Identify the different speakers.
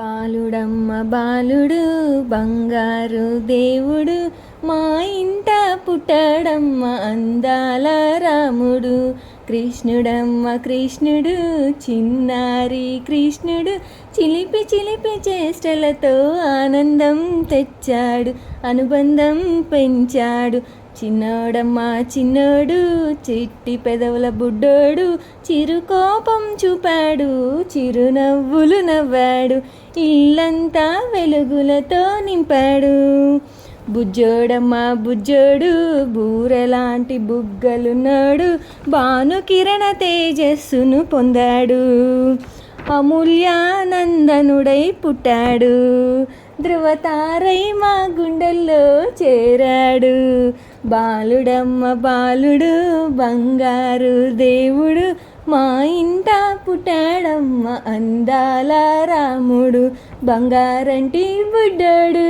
Speaker 1: బాలుడమ్మ బాలుడు బంగారు దేవుడు మా ఇంట పుట్టడమ్మ అందాల రాముడు. కృష్ణుడమ్మ కృష్ణుడు చిన్నారి కృష్ణుడు చిలిపి చిలిపి చేష్టలతో ఆనందం తెచ్చాడు అనుబంధం పెంచాడు. చిన్నోడమ్మ చిన్నోడు చిట్టి పెదవుల బుడ్డోడు చిరు కోపం చూపాడు చిరునవ్వులు నవ్వాడు ఇల్లంతా వెలుగులతో నింపాడు. బుజ్జోడమ్మ బుజ్జోడు బూరెలాంటి బుగ్గలున్నాడు భాను కిరణ తేజస్సును పొందాడు. అమూల్యానందనుడై పుట్టాడు. ధృవతారై మా గుండెల్లో చేర బాలుడమ్మ బాలుడు బంగారు దేవుడు మా ఇంట పుట్టాడమ్మ అందాల రాముడు బంగారంటి బుడ్డాడు.